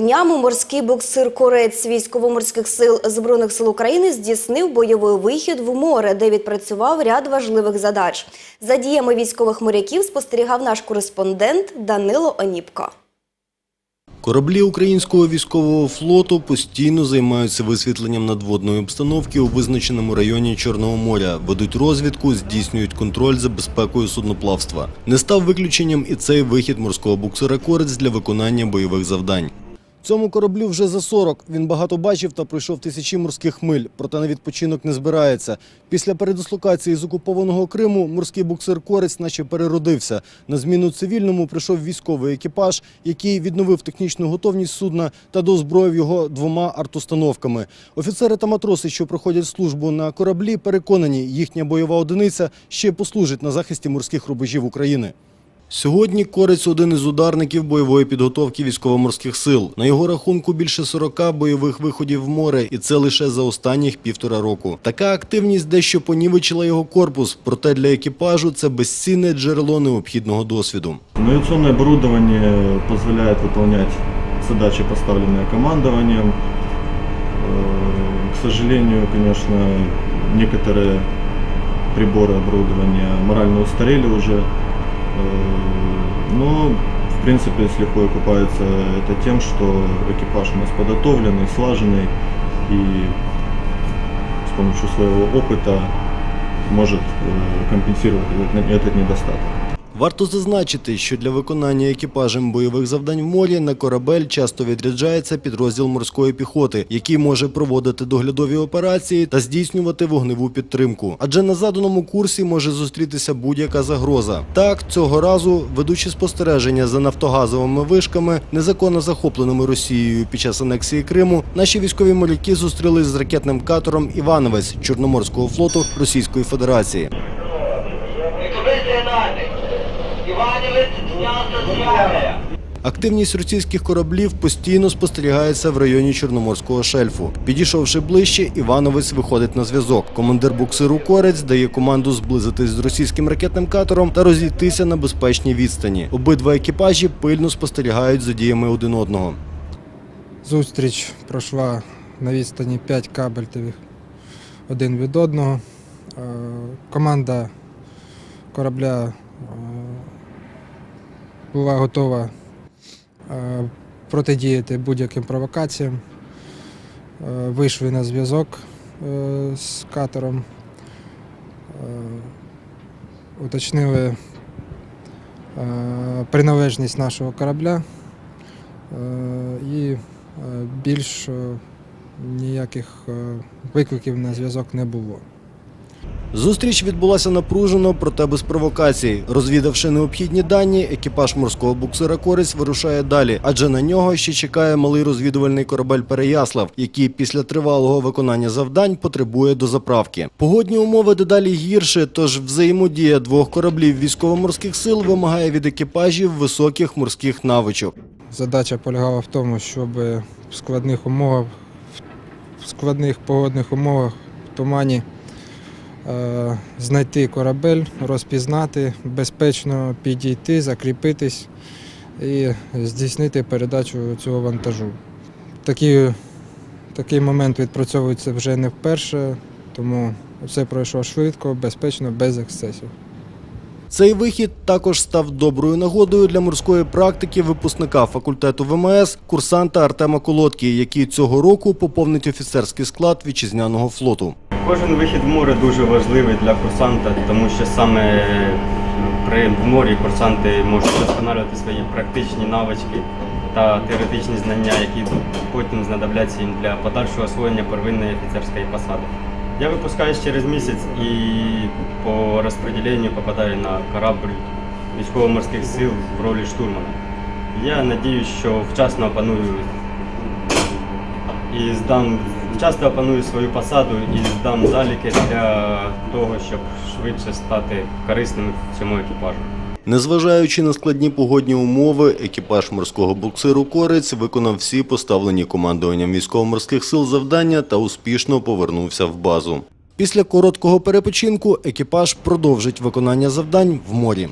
Днями морський буксир-корець військово-морських сил Збройних сил України здійснив бойовий вихід в море, де відпрацював ряд важливих задач. За діями військових моряків спостерігав наш кореспондент Данило Оніпко. Кораблі українського військового флоту постійно займаються висвітленням надводної обстановки у визначеному районі Чорного моря, ведуть розвідку, здійснюють контроль за безпекою судноплавства. Не став виключенням і цей вихід морського буксира «Корець» для виконання бойових завдань. Цьому кораблю вже за 40. Він багато бачив та пройшов тисячі морських миль, проте на відпочинок не збирається. Після передислокації з окупованого Криму морський буксир Корець наче переродився. На зміну цивільному прийшов військовий екіпаж, який відновив технічну готовність судна та доозброїв його двома артустановками. Офіцери та матроси, що проходять службу на кораблі, переконані, їхня бойова одиниця ще послужить на захисті морських рубежів України. Сьогодні Корець – один із ударників бойової підготовки військово-морських сил. На його рахунку більше 40 бойових виходів в море, і це лише за останніх півтора року. Така активність дещо понівечила його корпус, проте для екіпажу це безцінне джерело необхідного досвіду. Навигационное оборудование позволяет выполнять задачи, поставленные командованием. Э, К сожалению, конечно, некоторые приборы оборудования морально устарели уже. Э, Но, в принципе, с лихвой окупается это тем, что экипаж у нас подготовленный, слаженный и с помощью своего опыта может э, компенсировать этот недостаток. Варто зазначити, що для виконання екіпажем бойових завдань в морі на корабель часто відряджається підрозділ морської піхоти, який може проводити доглядові операції та здійснювати вогневу підтримку. Адже на заданому курсі може зустрітися будь-яка загроза. Так, цього разу, ведучи спостереження за нафтогазовими вишками, незаконно захопленими Росією під час анексії Криму, наші військові моряки зустрілись з ракетним катером Івановець Чорноморського флоту Російської Федерації. Активність російських кораблів постійно спостерігається в районі Чорноморського шельфу. Підійшовши ближче, Івановець виходить на зв'язок. Командир буксиру Корець дає команду зблизитись з російським ракетним катером та розійтися на безпечній відстані. Обидва екіпажі пильно спостерігають за діями один одного. Зустріч пройшла на відстані 5 кабельтових один від одного. Е, Команда корабля е, була готова е, протидіяти будь-яким провокаціям. Е, Вийшли на зв'язок е, з катером, уточнили приналежність нашого корабля і більш ніяких викликів на зв'язок не було. Зустріч відбулася напружено, проте без провокацій. Розвідавши необхідні дані, екіпаж морського буксира Корець вирушає далі, адже на нього ще чекає малий розвідувальний корабель Переяслав, який після тривалого виконання завдань потребує дозаправки. Погодні умови дедалі гірше, тож взаємодія двох кораблів військово-морських сил вимагає від екіпажів високих морських навичок. Задача полягала в тому, щоб в складних умовах, в складних погодних умовах в тумані знайти корабель, розпізнати, безпечно підійти, закріпитись і здійснити передачу цього вантажу. Такі, такий момент відпрацьовується вже не вперше, тому все пройшло швидко, безпечно, без ексцесів. Цей вихід також став доброю нагодою для морської практики випускника факультету ВМС курсанта Артема Колодки, який цього року поповнить офіцерський склад вітчизняного флоту. Кожен вихід в море дуже важливий для курсанта, тому що саме при морі курсанти можуть вдосконалювати свої практичні навички та теоретичні знання, які потім знадобляться їм для подальшого освоєння первинної офіцерської посади. Я випускаюсь через місяць і по розподіленню попадаю на корабль військово-морських сил в ролі штурмана. Я сподіваюся, що вчасно опаную і здам часто опаную свою посаду і здам заліки для того, щоб швидше стати корисним цьому екіпажу. Незважаючи на складні погодні умови, екіпаж морського буксиру Корець виконав всі поставлені командуванням військово-морських сил завдання та успішно повернувся в базу. Після короткого перепочинку екіпаж продовжить виконання завдань в морі.